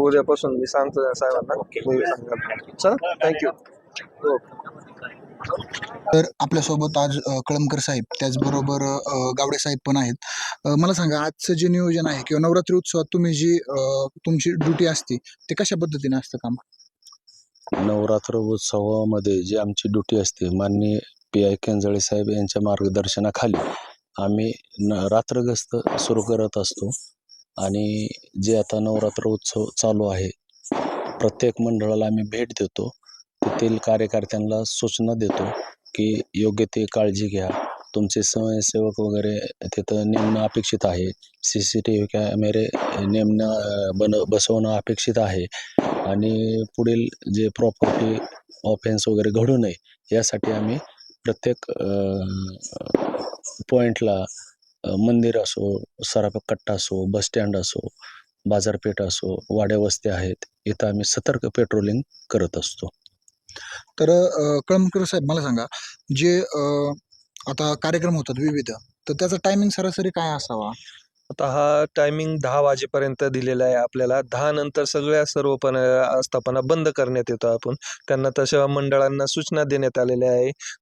उद्यापासून मी सांगतो साहेबांना. थँक्यू तर आपल्यासोबत आज कळमकर साहेब त्याचबरोबर गावडे साहेब पण आहेत. मला सांगा आजचं जे नियोजन आहे किंवा नवरात्री उत्सवात तुम्ही जी तुमची ड्युटी असते ते कशा पद्धतीने असतं काम? नवरात्र उत्सवामध्ये जी आमची ड्युटी असते माननीय पी आय केंजळे साहेब यांच्या मार्गदर्शनाखाली आम्ही न रात्रगस्त सुरू करत असतो. आणि जे आता नवरात्र उत्सव चालू आहे प्रत्येक मंडळाला आम्ही भेट देतो. तेथील कार्यकर्त्यांना सूचना देतो की योग्य ते काळजी घ्या. तुमचे स्वयंसेवक वगैरे तिथं नेमणं अपेक्षित आहे. सी सी टी व्ही कॅमेरे नेमणं बन बसवणं अपेक्षित आहे. आणि पुढील जे प्रॉपर्टी ऑफेन्स वगैरे घडू नये यासाठी आम्ही प्रत्येक पॉईंटला मंदिर असो सराफ कट्टा असो बसस्टँड असो बाजारपेठ असो वाड्या वस्त्या आहेत इथं आम्ही सतर्क पेट्रोलिंग करत असतो. तर कळमकर साहेब मला सांगा जे अ, आता कार्यक्रम होतात विविध तर त्याचा टायमिंग सरासरी काय असावा? आता हा टायमिंग दहा वाजेपर्यंत दिलेला आहे आपल्याला. दहा नंतर सगळ्या सर्व पण आस्थापना बंद करण्यात येतो आपण. त्यांना तशा मंडळांना सूचना देण्यात आलेल्या आहे.